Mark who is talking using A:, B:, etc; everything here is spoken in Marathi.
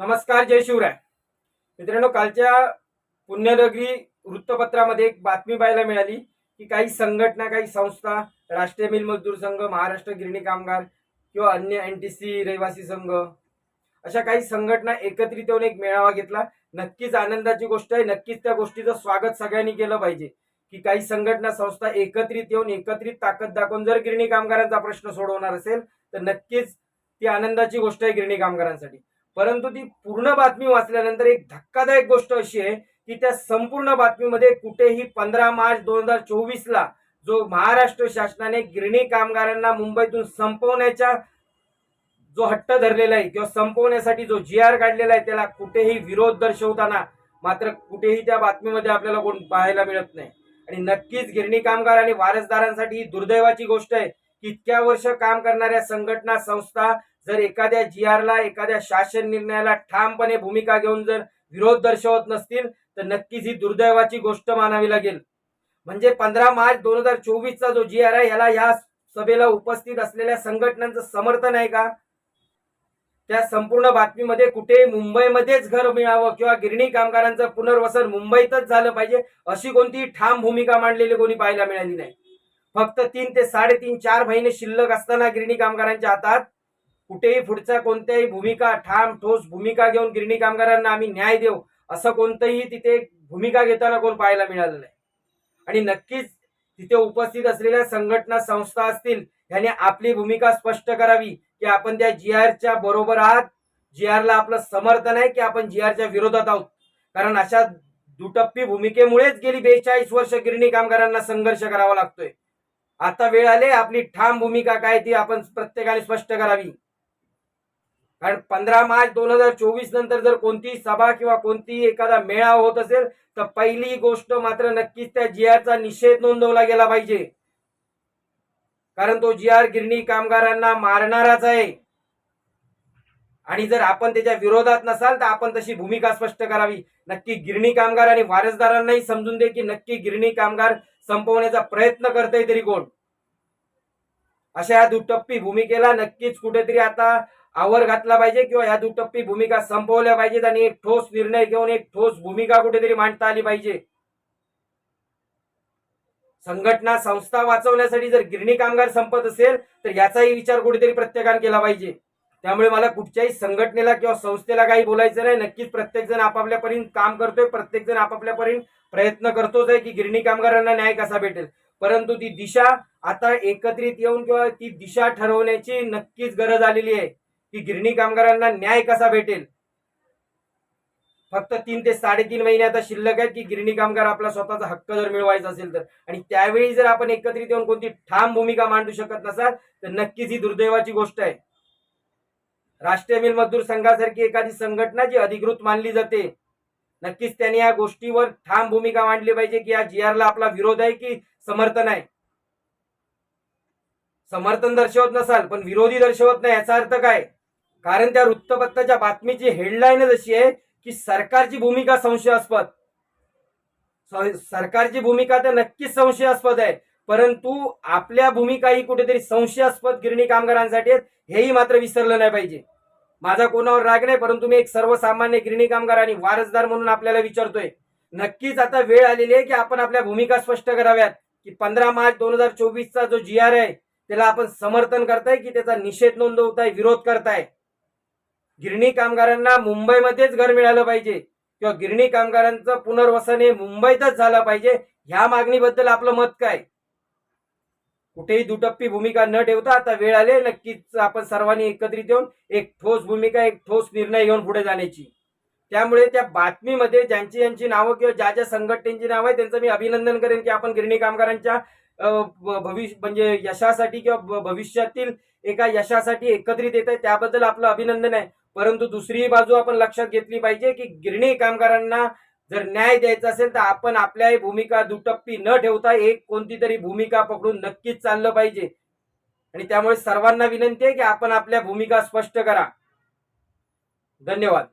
A: नमस्कार जय शिवराय. मित्रांनो कालच्या पुण्यनगरी वृत्तपत्रामध्ये एक बातमी पाहायला मिळाली की काही संघटना काही संस्था राष्ट्रीय मिल मजदूर संघ महाराष्ट्र गिरणी कामगार किंवा अन्य एन टी सी रहिवासी संघ अशा काही संघटना एकत्रित येऊन एक मेळावा घेतला. नक्कीच आनंदाची गोष्ट आहे. नक्कीच त्या गोष्टीचं स्वागत सगळ्यांनी केलं पाहिजे की काही संघटना संस्था एकत्रित येऊन एकत्रित ताकद दाखवून जर गिरणी कामगारांचा प्रश्न सोडवणार असेल तर नक्कीच ती आनंदाची गोष्ट आहे गिरणी कामगारांसाठी. परंतु ती पूर्ण बातमी वाचल्यानंतर एक धक्कादायक गोष्ट अशी आहे की त्या संपूर्ण बातमीमध्ये कुठेही पंधरा मार्च दोन हजार चोवीसला जो महाराष्ट्र शासनाने गिरणी कामगारांना मुंबईतून संपवण्याच्या जो हट्ट धरलेला आहे किंवा संपवण्यासाठी जो जी आर काढलेला आहे त्याला कुठेही विरोध दर्शवताना मात्र कुठेही त्या बातमीमध्ये आपल्याला कोण पाहायला मिळत नाही. आणि नक्कीच गिरणी कामगार आणि वारसदारांसाठी ही दुर्दैवाची गोष्ट आहे की इतक्या वर्ष काम करणाऱ्या संघटना संस्था जर एखाद्या जी ला एखाद्या शासन निर्णयाला ठामपणे भूमिका घेऊन जर विरोध दर्शवत नसतील तर नक्कीच ही दुर्दैवाची गोष्ट मानावी लागेल. म्हणजे पंधरा मार्च दोन हजार चोवीसचा जो जी आर आहे याला या सभेला उपस्थित असलेल्या संघटनांचं समर्थन आहे का? त्या संपूर्ण बातमीमध्ये कुठे मुंबईमध्येच घर मिळावं किंवा गिरणी कामगारांचं पुनर्वसन मुंबईतच झालं पाहिजे अशी कोणतीही ठाम भूमिका मांडलेली कोणी पाहायला मिळाली नाही. फक्त तीन ते साडेतीन चार महिने शिल्लक असताना गिरणी कामगारांच्या हातात कुठेही पुढच्या कोणत्याही भूमिका ठाम ठोस भूमिका घेऊन गिरणी कामगारांना आम्ही न्याय देऊ असं कोणतंही तिथे भूमिका घेताना कोण पाहायला मिळालं नाही. आणि नक्कीच तिथे उपस्थित असलेल्या संघटना संस्था असतील याने आपली भूमिका स्पष्ट करावी की आपण त्या जी आरच्या बरोबर आहात. जी ला आपलं समर्थन आहे की आपण जी आरच्या विरोधात आहोत. कारण अशा दुटप्पी भूमिकेमुळेच गेली बेचाळीस वर्ष गिरणी कामगारांना संघर्ष करावा लागतोय. आता वेळ आले आपली ठाम भूमिका काय ती आपण प्रत्येकाने स्पष्ट करावी. कारण पंधरा मार्च दोन हजार चोवीस नंतर जर कोणतीही सभा किंवा कोणतीही एखादा मेळावा होत असेल तर पहिली गोष्ट मात्र नक्कीच त्या जी चा निषेध नोंदवला गेला पाहिजे. कारण तो जी आर गिरणी कामगारांना मारणाराच आहे. आणि जर आपण त्याच्या विरोधात नसाल तर आपण तशी भूमिका स्पष्ट करावी. नक्की गिरणी कामगार आणि वारसदारांनाही समजून दे की नक्की गिरणी कामगार संपवण्याचा प्रयत्न करतय तरी कोण. अशा या दुटप्पी भूमिकेला नक्कीच कुठेतरी आता आवर घातला पाहिजे किंवा या दुटप्पी भूमिका संपवल्या पाहिजेत आणि एक ठोस निर्णय घेऊन एक ठोस भूमिका कुठेतरी मांडता आली पाहिजे. संघटना संस्था वाचवण्यासाठी जर गिरणी कामगार संपत असेल तर याचाही विचार कुठेतरी प्रत्येकाने केला पाहिजे. त्यामुळे मला कुठच्याही संघटनेला किंवा संस्थेला काही बोलायचं नाही. नक्कीच प्रत्येकजण आपापल्या आपापल्यापर्यंत काम करतोय. प्रत्येकजण आपापल्या आपापल्यापर्यंत प्रयत्न करतोच आहे की गिरणी कामगारांना न्याय कसा भेटेल. परंतु ती दिशा आता एकत्रित येऊन किंवा ती दिशा ठरवण्याची नक्कीच गरज आलेली आहे. की गिरणी कामगारांना न्याय कसा भेटेल? फक्त तीन ते साडेतीन महिने आता शिल्लक आहेत की गिरणी कामगार आपला स्वतःचा हक्क जर मिळवायचा असेल तर. आणि त्यावेळी जर आपण एकत्रित येऊन कोणती ठाम भूमिका मांडू शकत नसाल तर नक्कीच ही दुर्दैवाची गोष्ट आहे. राष्ट्रीय मिल मजदूर संघासारखी एखादी संघटना जी अधिकृत मानली जाते नक्कीच त्यांनी या गोष्टीवर ठाम भूमिका मांडली पाहिजे की या जी ला आपला विरोध आहे की समर्थन आहे? समर्थन दर्शवत नसाल पण विरोधी दर्शवत नाही याचा अर्थ काय? कारण त्या वृत्तपत्राच्या बातमीची हेडलाईनच अशी आहे की सरकारची भूमिका संशयास्पद. सरकारची भूमिका तर नक्कीच संशयास्पद आहे. परंतु आपल्या भूमिका ही कुठेतरी संशयास्पद गिरणी कामगारांसाठी आहेत हेही मात्र विसरलं नाही पाहिजे. माझा कोणावर राग नाही परंतु मी एक सर्वसामान्य गिरणी कामगार आणि वारसदार म्हणून आपल्याला विचारतोय. नक्कीच आता वेळ आलेली आहे की आपण आपल्या भूमिका स्पष्ट कराव्यात की पंधरा मार्च दोन हजार चोवीसचा जो जी आर आहे त्याला आपण समर्थन करताय की त्याचा निषेध नोंदवताय विरोध करताय? गिरणी कामगारांना मुंबईमध्येच घर मिळालं पाहिजे. किंवा गिरणी कामगारांचं पुनर्वसन हे मुंबईतच झालं पाहिजे. ह्या मागणीबद्दल आपलं मत काय? कुठेही दुटप्पी भूमिका न ठेवता आता वेळ आले नक्कीच आपण सर्वांनी एकत्रित येऊन एक ठोस भूमिका एक ठोस निर्णय घेऊन पुढे जाण्याची. त्यामुळे त्या बातमीमध्ये ज्यांची ज्यांची नावं किंवा ज्या ज्या संघटनेची नावं आहे त्यांचं मी अभिनंदन करेन की आपण गिरणी कामगारांच्या भविष्य म्हणजे यशासाठी किंवा भविष्यातील एका यशासाठी एकत्रित येत आहे. त्याबद्दल आपलं अभिनंदन आहे. परंतु दुसरी बाजू आपण लक्षात घेतली पाहिजे की गिरणी कामगारांना जर न्याय द्यायचा असेल तर आपण आपल्याही भूमिका दुटप्पी न ठेवता एक कोणती तरी भूमिका पकडून नक्कीच चाललं पाहिजे. आणि त्यामुळे सर्वांना विनंती आहे की आपण आपल्या भूमिका स्पष्ट करा. धन्यवाद.